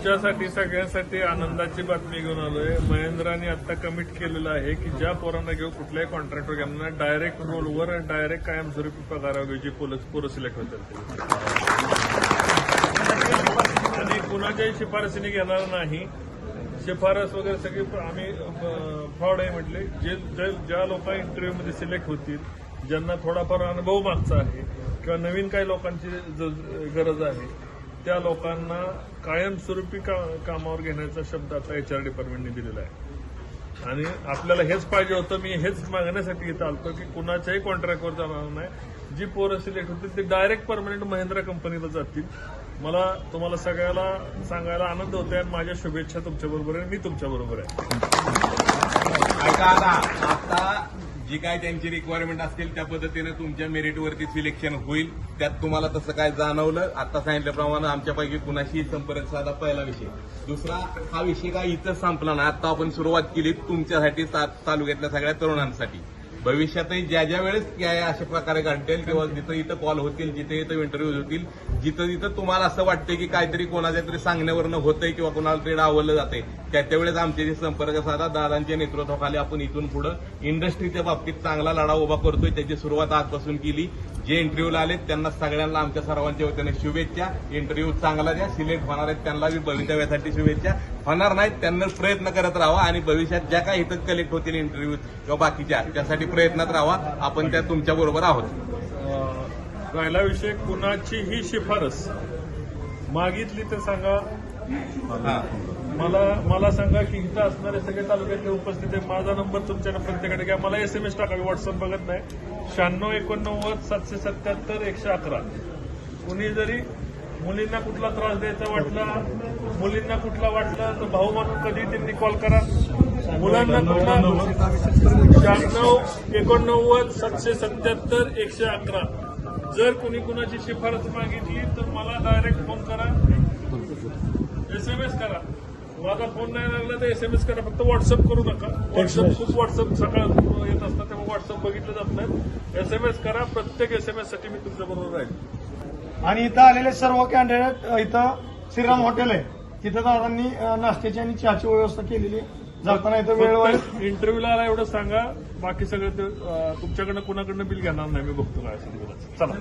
तुमच्यासाठी सगळ्यांसाठी आनंदाची बातमी घेऊन आलोय. महेंद्राने आता कमिट केलेलं आहे की ज्या पोरांना घेऊ कुठल्याही कॉन्ट्रॅक्टर घेणार डायरेक्ट रोलवर डायरेक्ट कायमस्वरूपी पगारावर जी पोरं पोरं सिलेक्ट होतात. आणि कुणाच्याही शिफारसीने घेणार नाही. शिफारस वगैरे सगळी आम्ही फ्रॉड आहे म्हटले. जे ज्या लोक इंटरव्ह्यूमध्ये सिलेक्ट होतील ज्यांना थोडाफार अनुभव मागचा आहे किंवा नवीन काही लोकांची गरज आहे त्या लोकांना कायमस्वरूपी का कामावर घेण्याचा शब्द आता एच आर डिपार्टमेंटने दिलेला आहे. आणि आपल्याला हेच पाहिजे होतं मी हेच मागण्यासाठी इथं आलतो की कुणाच्याही कॉन्ट्रॅक्टवर जाणार नाही. जी पोरं सिलेक्ट होतील ते डायरेक्ट परमनंट महिंद्रा कंपनीला जातील. मला तुम्हाला सगळ्याला सांगायला आनंद होतो आणि माझ्या शुभेच्छा तुमच्याबरोबर आहे मी तुमच्याबरोबर आहे. जी काय त्यांची रिक्वायरमेंट असतील त्या पद्धतीनं तुमच्या मेरिटवरती सिलेक्शन होईल. त्यात तुम्हाला तसं काय जाणवलं आता सांगितल्याप्रमाणे आमच्यापैकी कुणाशी संपर्क साधा पहिला विषय. दुसरा हा विषय काय इथं संपला ना आता आपण सुरुवात केली तुमच्यासाठी तालुक्यातल्या सगळ्या तरुणांसाठी. भविष्यातही ज्या ज्या वेळेस काय अशा प्रकारे घडतील किंवा जिथं इथं कॉल होतील जिथे इथं इंटरव्ह्यू होतील जिथं जिथं तुम्हाला असं वाटतं की काहीतरी कोणाच्या तरी सांगण्यावरनं होतंय किंवा कोणाला तरी डावलं जातंय. त्या त्यावेळेस आमच्याशी संपर्क साधा दादांच्या नेतृत्वाखाली आपण इथून पुढे इंडस्ट्रीच्या बाबतीत चांगला लढा उभा करतोय. त्याची सुरुवात आजपासून केली. जे इंटरव्ह्यूला आले त्यांना सगळ्यांना आमच्या सर्वांच्या वतीने शुभेच्छा. इंटरव्ह्यू चांगला द्या. सिलेक्ट होणार आहेत त्यांना बी भवितव्यासाठी शुभेच्छा. होणार नाहीत त्यांना प्रयत्न करत राहा आणि भविष्यात ज्या काही इथं कलेक्ट होतील इंटरव्ह्यू किंवा बाकीच्या त्यासाठी प्रयत्नात राहा. आपण त्या तुमच्या बरोबर आहोत. राहिला विषय कुणाचीही शिफारस मागितली तर सांगा. हा. मला मला सांगा की इथं असणारे सगळे तालुक्यातले उपस्थित आहे माझा नंबर तुमच्या प्रत्येकाने घ्या. मला एस एम टाका. टाकावी व्हॉट्सअप बघत नाही. शहाण्णव एकोणनव्वद सातशे सत्याहत्तर एकशे अकरा. कुणी जरी मुलींना कुठला त्रास द्यायचा वाटला मुलींना कुठला वाटला तर भाऊ म्हणून कधी त्यांनी कॉल करा. मुलांना कुठला? शहाण्णव एकोणनव्वद सातशे सत्याहत्तर एकशे अकरा. जर कोणी कुणाची शिफारस मागितली तर मला डायरेक्ट फोन करा. एस एम एस करा. माझा फोन नाही लागला तर एसएमएस करा. फक्त व्हॉट्सअप करू नका. व्हॉट्सअप खूप व्हॉट्सअप सकाळ येत असतात तेव्हा व्हॉट्सअप बघितलं जात नाही. एसएमएस करा प्रत्येक एसएमएससाठी मी तुमच्या बरोबर राहील. आणि इथं आलेले सर्व कॅन्डिडेट इथं श्रीराम हॉटेल आहे. तिथं दादांनी नाश्त्याची आणि चहाची व्यवस्था केलेली आहे. जाताना इथं वेळोवेळी इंटरव्ह्यूला आला एवढं सांगा. बाकी सगळं तुमच्याकडनं कुणाकडनं बिल घेणार नाही मी बघतो काय. चला.